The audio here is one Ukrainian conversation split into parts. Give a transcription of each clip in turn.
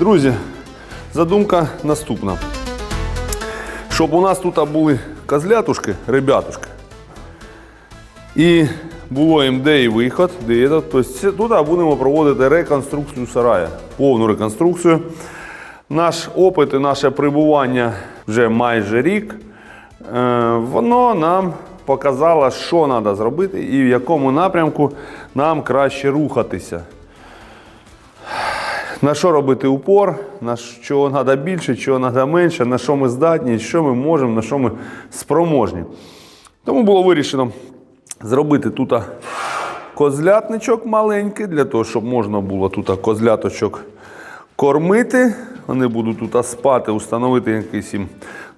Друзі, задумка наступна. Щоб у нас тут були козлятушки, ребятушки. І було їм де і виход, де і этот. Тобто тут будемо проводити реконструкцію сарая, повну реконструкцію. Наш опит і наше прибування вже майже рік. е, Воно нам показало, що треба зробити і в якому напрямку нам краще рухатися. На що робити упор, на що треба більше, чого треба менше, на що ми здатні, що ми можемо, на що ми спроможні. Тому було вирішено зробити тут козлятничок маленький, для того, щоб можна було тут козляточок кормити. Вони будуть тут спати, установити якийсь їм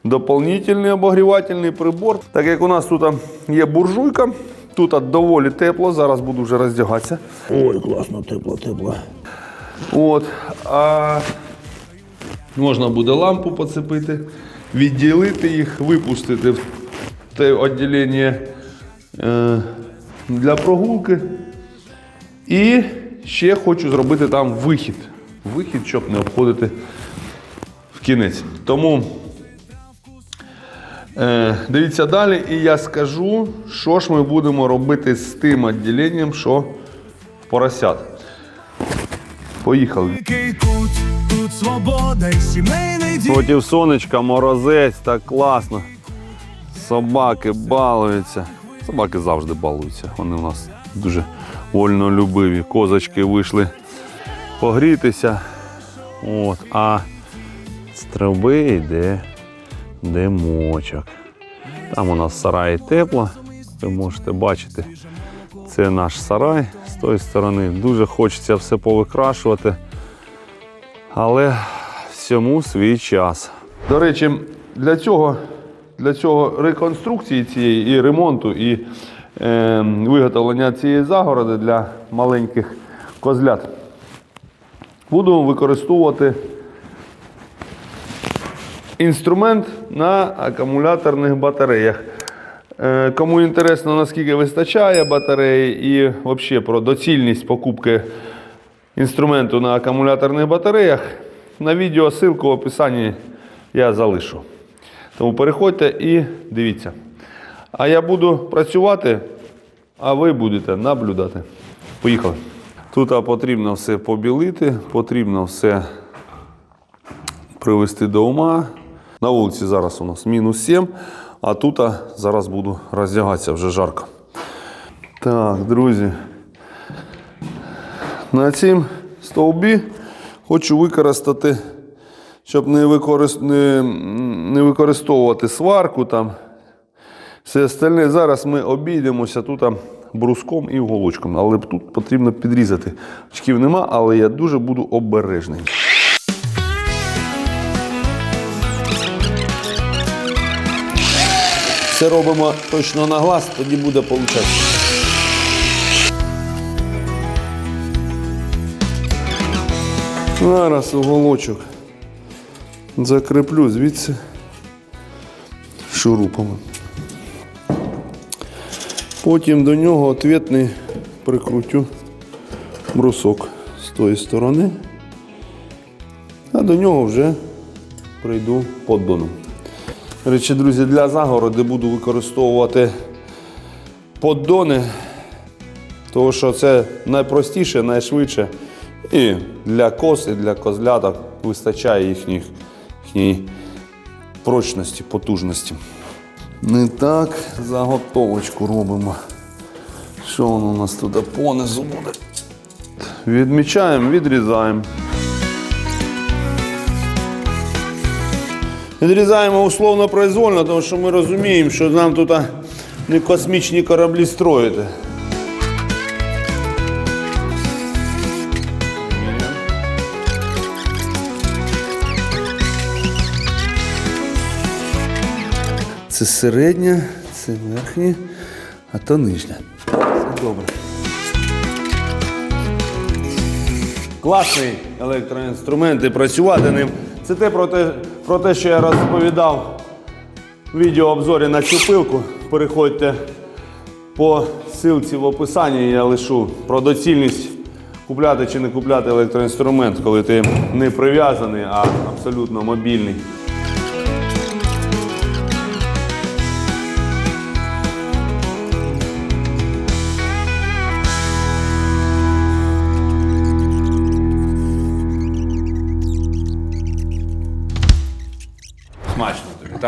доповнительний обогрівательний прибор. Так як у нас тут є буржуйка, тут доволі тепло, зараз буду вже роздягатися. Ой, класно, тепло, тепло. От, а можна буде лампу поцепити, відділити їх, випустити в те відділення е, для прогулки. І ще хочу зробити там вихід. Вихід, щоб не обходити в кінець. Тому е, дивіться далі, і я скажу, що ж ми будемо робити з тим відділенням, що в поросят. Поїхали. Тут свобода і сімейний дім. Проти сонечка, морозець, так класно. Собаки балуються. Собаки завжди балуються. Вони у нас дуже вольнолюбиві. Козочки вийшли погрітися. От, а з труби йде димочок. Там у нас в сараї тепло. Ви можете бачити. Це наш сарай тої сторони. Дуже хочеться все повикрашувати. Але всьому свій час. До речі, для цього, для цього реконструкції цієї і ремонту, і е, виготовлення цієї загороди для маленьких козлят буду використовувати інструмент на акумуляторних батареях. Е, Кому інтересно, наскільки вистачає батареї і взагалі про доцільність покупки інструменту на акумуляторних батареях. На відео ссылку в описанні я залишу. Тому переходьте і дивіться. А я буду працювати, а ви будете наблюдати. Поїхали. Тут потрібно все побілити, потрібно все привести до ума. На вулиці зараз у нас мінус 7, а тут а, зараз буду роздягатися вже жарко. Так, друзі. На цім стовбі хочу використати, щоб не, використ... не, не використовувати сварку там. Все остальне. Зараз ми обійдемося тут бруском і голочком. Але тут потрібно підрізати. Очків нема, але я дуже буду обережний. Це робимо точно на глаз, тоді буде получатися. Зараз уголочок закріплю звідси шурупами. Потім до нього ответний прикрутю брусок з тої сторони, а до нього вже прийду поддоном. Речі, друзі, для загороди буду використовувати поддони, тому що це найпростіше, найшвидше. І для коз, і для козляток вистачає їхніх, їхньої прочності, потужності. Не так заготовочку робимо. Що воно у нас туди понизу буде? Відмічаємо, відрізаємо. Відрізаємо условно произвольно, тому що ми розуміємо, що нам тут не космічні кораблі строїти. Це середня, це верхня, а то нижня. Все добре. Класний електроінструмент і працювати ним. Це те про те, про те, що я розповідав в відеообзорі на цю пилку. Переходьте по силці в описанні, я лишу про доцільність купляти чи не купляти електроінструмент, коли ти не прив'язаний, а абсолютно мобільний.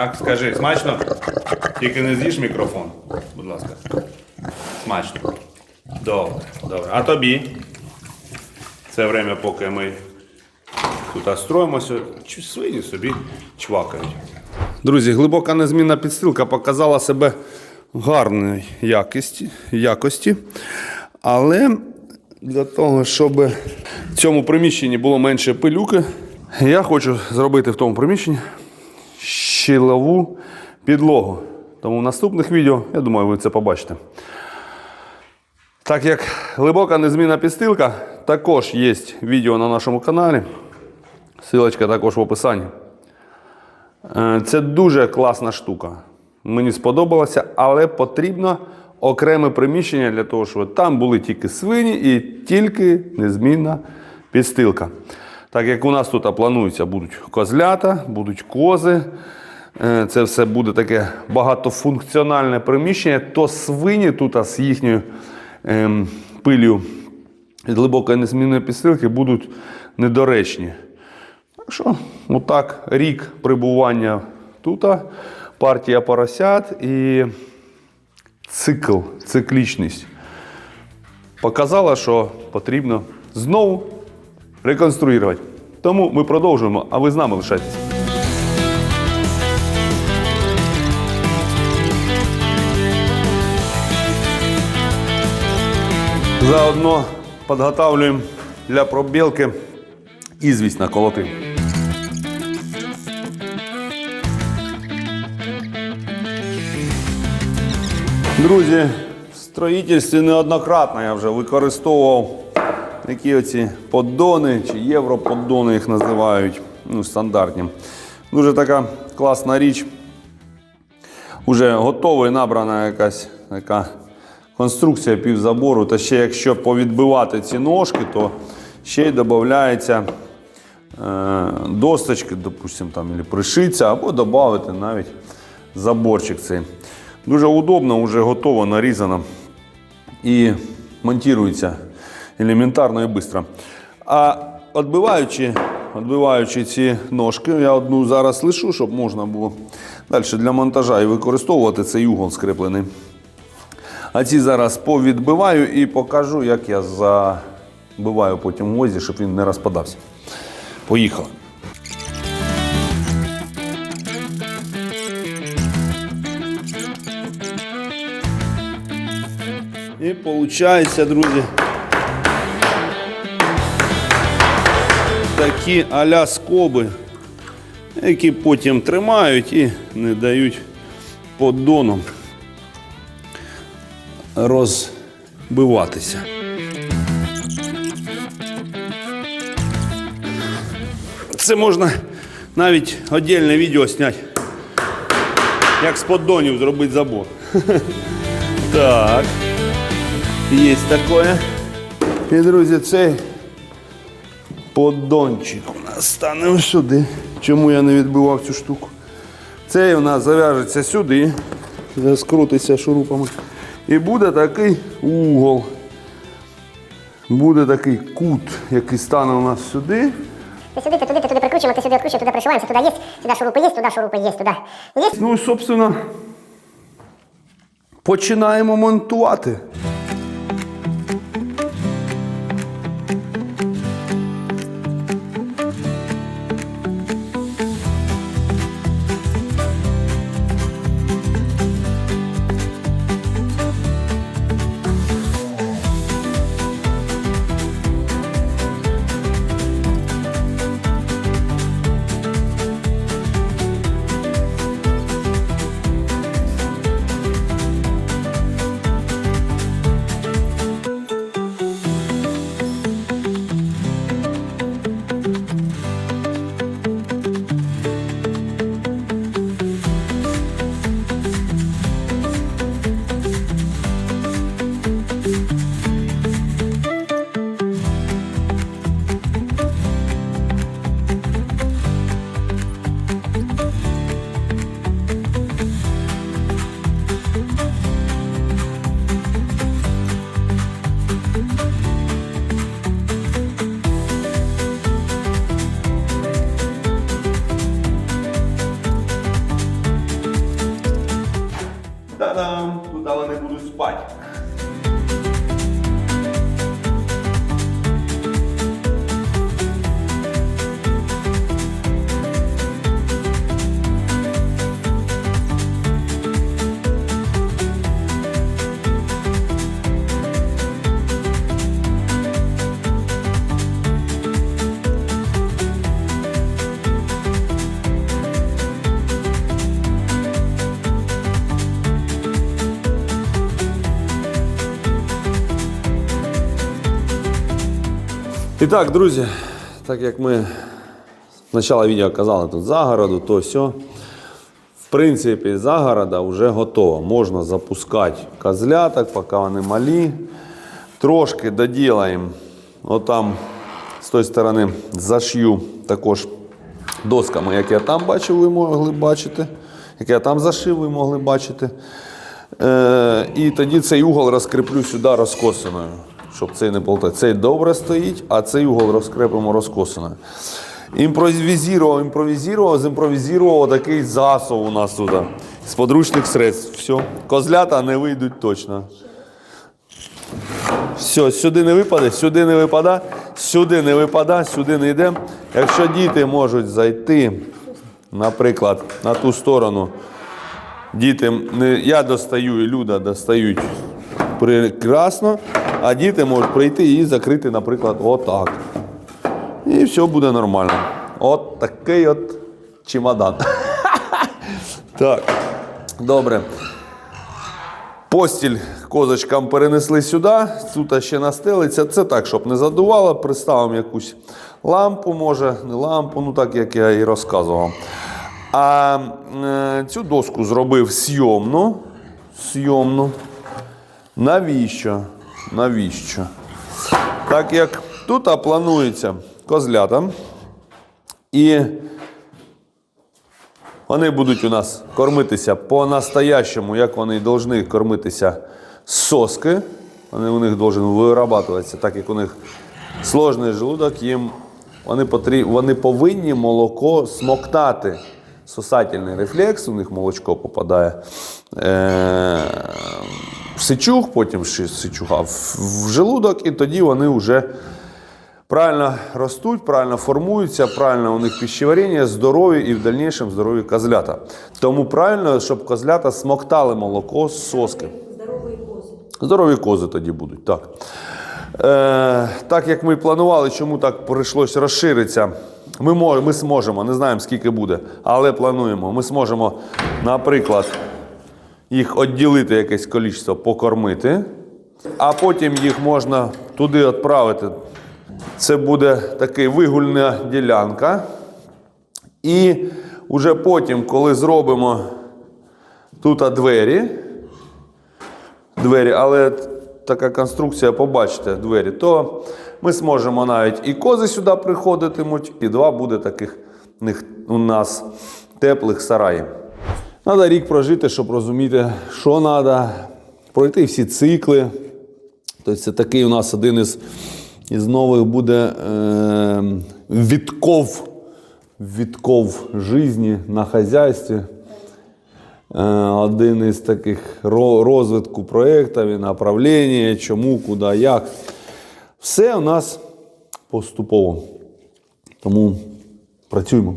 Так? Скажи, смачно? Тільки не з'їж мікрофон, будь ласка. Смачно. Добре, добре. А тобі? Це время, поки ми тут строїмося, свині собі чвакають. Друзі, глибока незмінна підстилка показала себе гарної якості, якості. Але для того, щоб в цьому приміщенні було менше пилюки, я хочу зробити в тому приміщенні щілову підлогу. Тому в наступних відео, я думаю, ви це побачите. Так як глибока незмінна підстилка, також є відео на нашому каналі. Силочка також в описанні. Е, Це дуже класна штука. Мені сподобалося, але потрібно окреме приміщення для того, щоб там були тільки свині і тільки незмінна підстилка. Так як у нас тут планується, будуть козлята, будуть кози. Е, Це все буде таке багатофункціональне приміщення, то свині тут з їхньою ем, пилю від глибокої незмінної підстилки будуть недоречні. Так що, отак, рік прибування тут, партія поросят і цикл, циклічність показала, що потрібно знову реконструювати. Тому ми продовжуємо, а ви з нами лишайтеся. Заодно підготовлюємо для пробілки ізвість на колоти. Друзі, в строїтельстві неоднократно я вже використовував такі оці поддони чи європоддони їх називають, ну, стандартні. Дуже така класна річ. Уже готова і набрана якась така конструкція півзабору. Та ще якщо повідбивати ці ножки, то ще й додається е, досточки, допустим, там, або пришиться, або додати навіть заборчик цей. Дуже удобно, вже готово, нарізано і монтується елементарно і швидко. А відбиваючи, відбиваючи ці ножки, я одну зараз лишу, щоб можна було далі для монтажа і використовувати цей угол скреплений. А ці зараз повідбиваю і покажу, як я забиваю потім в возі, щоб він не розпадався. Поїхали. І виходить, друзі, такі а-ля скоби, які потім тримають і не дають поддоном розбиватися. Це можна навіть віддільне відео зняти, як з поддонів зробити забор. Так. Є таке. І, друзі, цей поддончик у нас стане сюди. Чому я не відбивав цю штуку? Цей у нас зав'яжеться сюди, скрутиться шурупами. І буде такий угол. Буде такий кут, який стане у нас сюди. Ти сюди, ти туди, ти туди прикручуємо, ти сюди відкручуємо, туди пришиваємося, туди є, сюди шурупи є, туди шурупи є, туди є. Ну і, собственно, починаємо монтувати. Та-дам! Тут але не буду спать? І так, друзі, так як ми спочатку відео казали тут загороду, то все. В принципі, загорода вже готова. Можна запускати козляток, поки вони малі. Трошки доділаємо. Отам з тої сторони зашью також досками, як я там бачив, ви могли бачити. Як я там зашив, ви могли бачити. Е, і тоді цей угол розкріплю сюди розкосиною, щоб цей не болтати. Цей добре стоїть, а цей угол розкрепимо розкосиною. Імпровізував, імпровізував, зімпровізував такий засов у нас тут. З подручних средств. Все. Козлята не вийдуть точно. Все, сюди не випаде, сюди не випада, сюди не випада, сюди не йде. Якщо діти можуть зайти, наприклад, на ту сторону, діти, я достаю і Люда достають прекрасно, а діти можуть прийти і закрити, наприклад, отак. І все буде нормально. От такий от чемодан. Так, добре. Постіль козочкам перенесли сюди, тут ще настелиться. Це так, щоб не задувало. Приставимо якусь лампу, може, не лампу, ну так як я і розказував. А е, цю доску зробив сйомну. Сйомну. Навіщо? Навіщо? Так як тут планується козлята. І вони будуть у нас кормитися по-настоящему, як вони повинні кормитися з соски. Вони у них повинні вирабатуватися, так як у них сложний желудок, їм вони, потріб, вони повинні молоко смоктати. Сосательний рефлекс, у них молочко попадає е- сичух, потім ще сичуга в, желудок, і тоді вони вже правильно ростуть, правильно формуються, правильно у них пищеварення, здорові і в дальнішому здорові козлята. Тому правильно, щоб козлята смоктали молоко з соски. Здорові кози. Здорові кози тоді будуть, так. Е, так як ми планували, чому так прийшлося розширитися. Ми, мож, ми зможемо, не знаємо скільки буде, але плануємо. Ми зможемо, наприклад, їх відділити якесь кількість, покормити, а потім їх можна туди відправити. Це буде така вигульна ділянка. І вже потім, коли зробимо тут двері, двері, але така конструкція, побачите, двері, то ми зможемо навіть і кози сюди приходитимуть, і два буде таких у нас теплих сараїв. Треба рік прожити, щоб розуміти, що треба, пройти всі цикли. Тобто це такий у нас один із, із нових буде е, відков, відков житті на хазяйстві. Е, один із таких розвитку проєктів направлення, чому, куди, як. Все у нас поступово. Тому працюємо.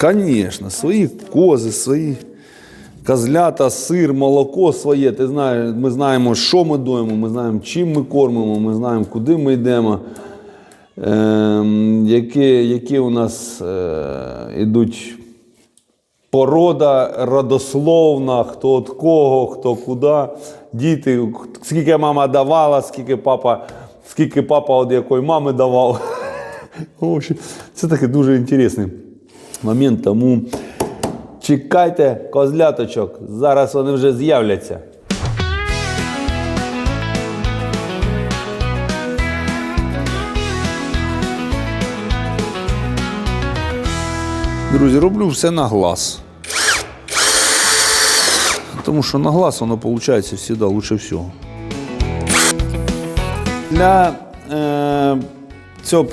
Звісно, свої кози, свої козлята, сир, молоко своє. Ти знаєш, ми знаємо, що ми доїмо, ми знаємо, чим ми кормимо, ми знаємо, куди ми йдемо. Ем, які, які у нас е, ідуть порода родословна, хто від кого, хто куди, діти, скільки мама давала, скільки папа, скільки папа від якої мами давав. Це такий дуже інтересний момент, тому чекайте козляточок, зараз вони вже з'являться. Друзі, роблю все на глаз. Тому що на глаз воно виходить завжди лучше всього. Для е, цього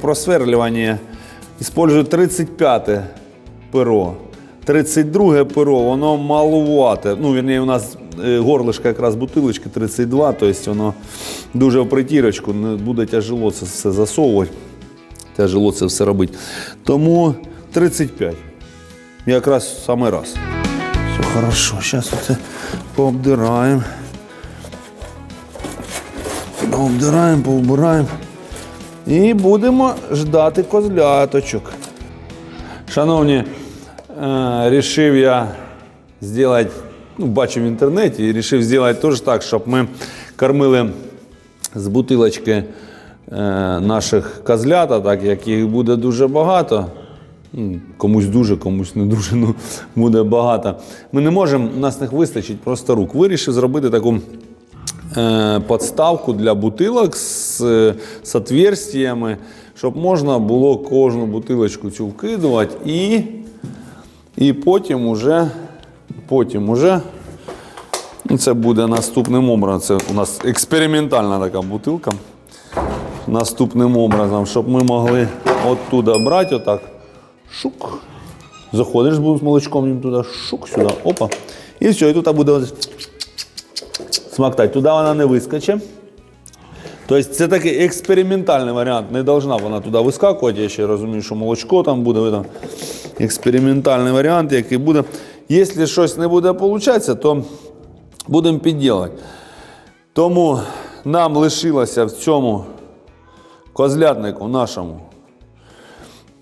просверлювання використовую 35 перо. 32 перо, воно малувате. Ну, вірніше, у нас е, горлишко якраз бутилочки 32, тобто воно дуже в притірочку, буде тяжело це все засовувати. Тяжело це все робити. Тому 35. Якраз саме раз. Все хорошо. Зараз це пообдираємо. Пообдираємо, поубираємо. І будемо ждати козляточок. Шановні, рішив я зробити, ну, бачив в інтернеті, і вирішив зробити теж так, щоб ми кормили з бутилочки е, наших козлята, так як їх буде дуже багато. Комусь дуже, комусь не дуже, ну буде багато. Ми не можемо, нас не вистачить просто рук. Вирішив зробити таку е, подставку для бутилок з, е, з отверстиями, щоб можна було кожну бутилочку цю вкидувати і, і потім уже, потім уже ну, це буде наступним образом. Це у нас експериментальна така бутилка. Наступним образом, щоб ми могли оттуда брати отак. Шук. Заходиш з молочком їм туди, шук сюди, опа. І все, і тут буде смактати. Туди вона не вискоче. Тобто це такий експериментальний варіант. Не должна вона туди вискакувати. Я ще розумію, що молочко там буде. Експериментальний варіант, який буде. Якщо щось не буде получатися, то будемо підділати. Тому нам лишилося в цьому козлятнику нашому.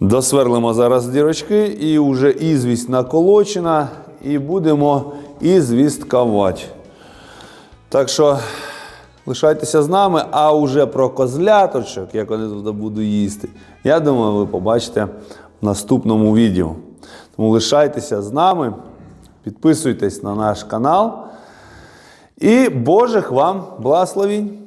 Досверлимо зараз дірочки і вже ізвість наколочена, і будемо ізвісткувати. Так що лишайтеся з нами, а вже про козляточок, як вони тут будуть їсти, я думаю, ви побачите наступному відео. Тому лишайтеся з нами, підписуйтесь на наш канал. І Божих вам благословінь!